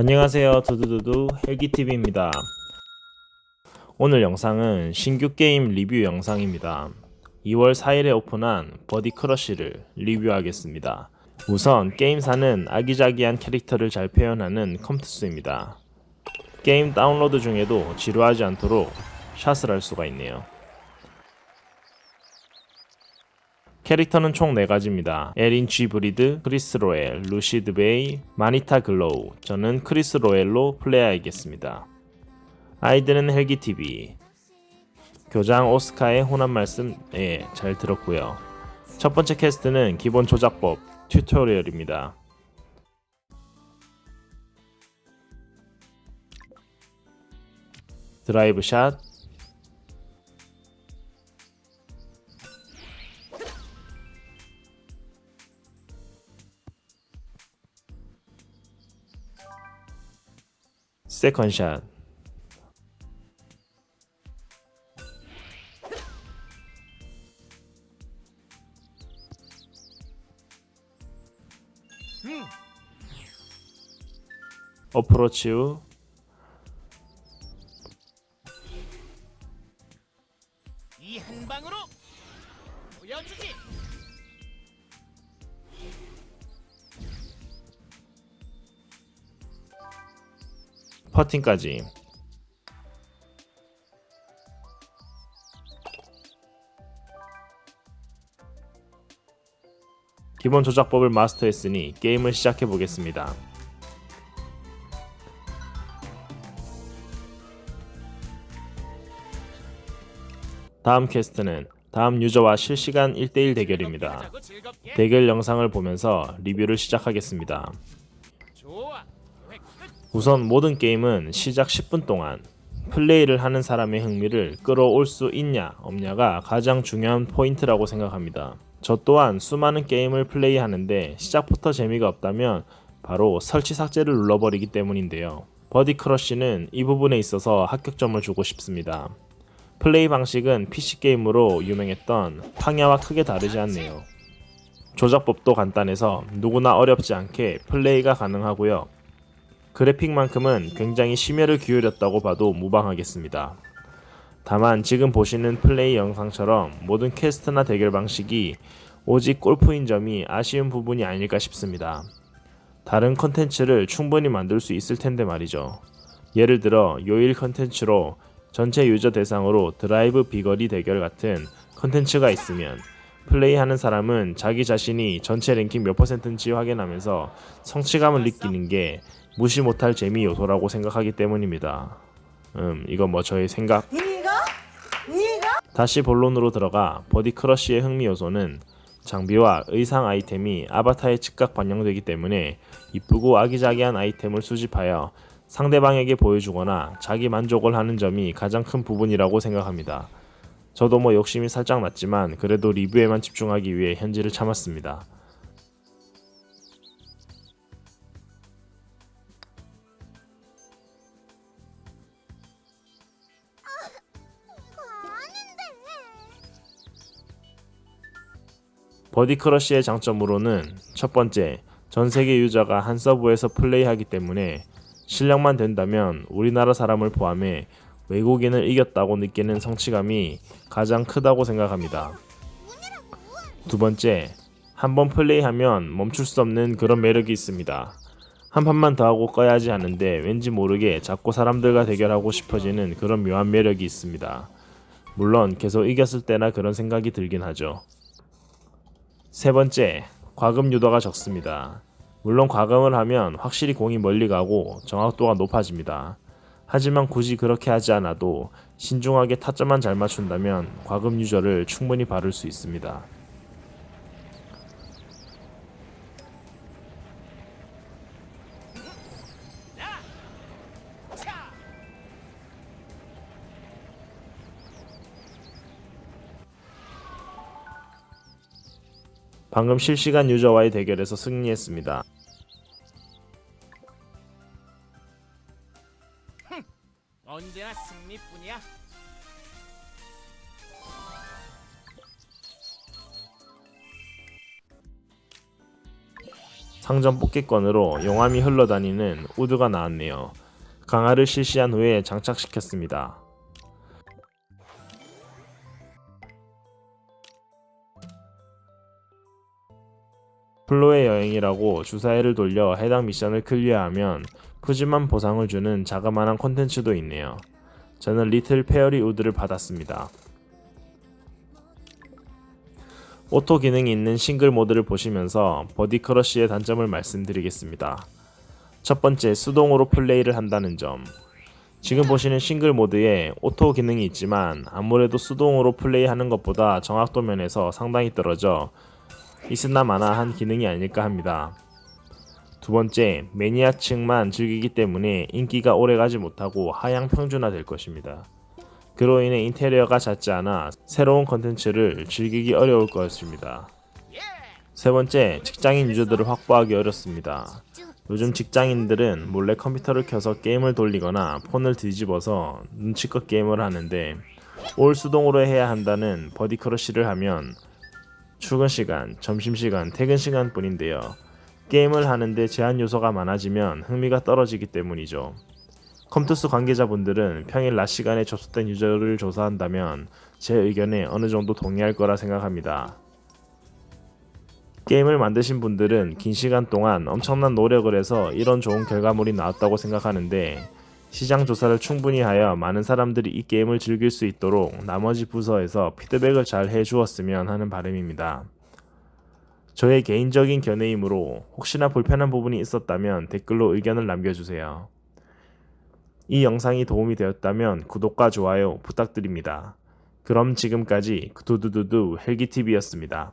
안녕하세요. 두두두두. 헬기TV입니다. 오늘 영상은 신규 게임 리뷰 영상입니다. 2월 4일에 오픈한 버디 크러쉬를 리뷰하겠습니다. 우선 게임사는 아기자기한 캐릭터를 잘 표현하는 컴투스입니다. 게임 다운로드 중에도 지루하지 않도록 샷을 할 수가 있네요 캐릭터는 총 4가지입니다. 에린 G 브리드, 크리스 로엘, 루시드 베이, 마니타 글로우. 저는 크리스 로엘로 플레이하겠습니다. 아이들은 헬기 TV. 교장 오스카의 혼합 말씀 예, 잘 들었고요. 첫 번째 캐스트는 기본 조작법 튜토리얼입니다. 드라이브 샷, 세컨 샷. 어프로치 후 이한 방으로 보여주지. 퍼팅까지. 기본 조작법을 마스터했으니 게임을 시작해 보겠습니다. 다음 퀘스트는 다음 유저와 실시간 1대1 대결입니다. 대결 영상을 보면서 리뷰를 시작하겠습니다. 우선 모든 게임은 시작 10분 동안 플레이를 하는 사람의 흥미를 끌어올 수 있냐 없냐가 가장 중요한 포인트라고 생각합니다. 저 또한 수많은 게임을 플레이하는데 시작부터 재미가 없다면 바로 설치 삭제를 눌러버리기 때문인데요. 버디 크러쉬는 이 부분에 있어서 합격점을 주고 싶습니다. 플레이 방식은 PC 게임으로 유명했던 황야와 크게 다르지 않네요. 조작법도 간단해서 누구나 어렵지 않게 플레이가 가능하고요. 그래픽만큼은 굉장히 심혈을 기울였다고 봐도 무방하겠습니다. 다만 지금 보시는 플레이 영상처럼 모든 퀘스트나 대결 방식이 오직 골프인 점이 아쉬운 부분이 아닐까 싶습니다. 다른 컨텐츠를 충분히 만들 수 있을 텐데 말이죠. 예를 들어 요일 컨텐츠로 전체 유저 대상으로 드라이브 비거리 대결 같은 컨텐츠가 있으면 플레이하는 사람은 자기 자신이 전체 랭킹 몇 퍼센트인지 확인하면서 성취감을 느끼는 게 무시 못할 재미 요소라고 생각하기 때문입니다. 음, 이건 뭐 저의 생각. 다시 본론으로 들어가 버디 크러쉬의 흥미 요소는 장비와 의상 아이템이 아바타에 즉각 반영되기 때문에 이쁘고 아기자기한 아이템을 수집하여 상대방에게 보여주거나 자기 만족을 하는 점이 가장 큰 부분이라고 생각합니다. 저도 뭐 욕심이 살짝 났지만 그래도 리뷰에만 집중하기 위해 현지를 참았습니다. 버디 크러쉬의 장점으로는 첫 번째, 전 세계 유저가 한 서브에서 플레이하기 때문에 실력만 된다면 우리나라 사람을 포함해 외국인을 이겼다고 느끼는 성취감이 가장 크다고 생각합니다. 두 번째, 한번 플레이하면 멈출 수 없는 그런 매력이 있습니다. 한 판만 더 하고 꺼야지 하는데 왠지 모르게 자꾸 사람들과 대결하고 싶어지는 그런 묘한 매력이 있습니다. 물론 계속 이겼을 때나 그런 생각이 들긴 하죠. 세 번째, 과금 유도가 적습니다. 물론 과금을 하면 확실히 공이 멀리 가고 정확도가 높아집니다. 하지만 굳이 그렇게 하지 않아도 신중하게 타점만 잘 맞춘다면 과금 유저를 충분히 바를 수 있습니다. 방금 실시간 유저와의 대결에서 승리했습니다. 언제나 승리뿐이야. 상점 뽑기권으로 용암이 흘러다니는 우드가 나왔네요. 강화를 실시한 후에 장착시켰습니다. 플로의 여행이라고 주사위를 돌려 해당 미션을 클리어하면 푸짐한 보상을 주는 자그마한 콘텐츠도 있네요. 저는 리틀 페어리 우드를 받았습니다. 오토 기능이 있는 싱글 모드를 보시면서 버디 크러쉬의 단점을 말씀드리겠습니다. 첫 번째, 수동으로 플레이를 한다는 점. 지금 보시는 싱글 모드에 오토 기능이 있지만 아무래도 수동으로 플레이하는 것보다 정확도 면에서 상당히 떨어져 있으나 마나한 기능이 아닐까 합니다. 두 번째, 매니아층만 즐기기 때문에 인기가 오래가지 못하고 하향 평준화 될 것입니다. 그로 인해 인테리어가 잦지 않아 새로운 컨텐츠를 즐기기 어려울 것입니다. 예. 세 번째, 직장인 유저들을 확보하기 어렵습니다. 요즘 직장인들은 몰래 컴퓨터를 켜서 게임을 돌리거나 폰을 뒤집어서 눈치껏 게임을 하는데 올 수동으로 해야 한다는 버디크러쉬를 하면 출근 시간, 점심 시간, 퇴근 시간 뿐인데요. 게임을 하는데 제한 요소가 많아지면 흥미가 떨어지기 때문이죠. 컴투스 관계자분들은 평일 낮 시간에 접속된 유저를 조사한다면 제 의견에 어느 정도 동의할 거라 생각합니다. 게임을 만드신 분들은 긴 시간 동안 엄청난 노력을 해서 이런 좋은 결과물이 나왔다고 생각하는데 시장 조사를 충분히 하여 많은 사람들이 이 게임을 즐길 수 있도록 나머지 부서에서 피드백을 잘 해주었으면 하는 바람입니다. 저의 개인적인 견해이므로 혹시나 불편한 부분이 있었다면 댓글로 의견을 남겨주세요. 이 영상이 도움이 되었다면 구독과 좋아요 부탁드립니다. 그럼 지금까지 두두두두 헬기TV였습니다.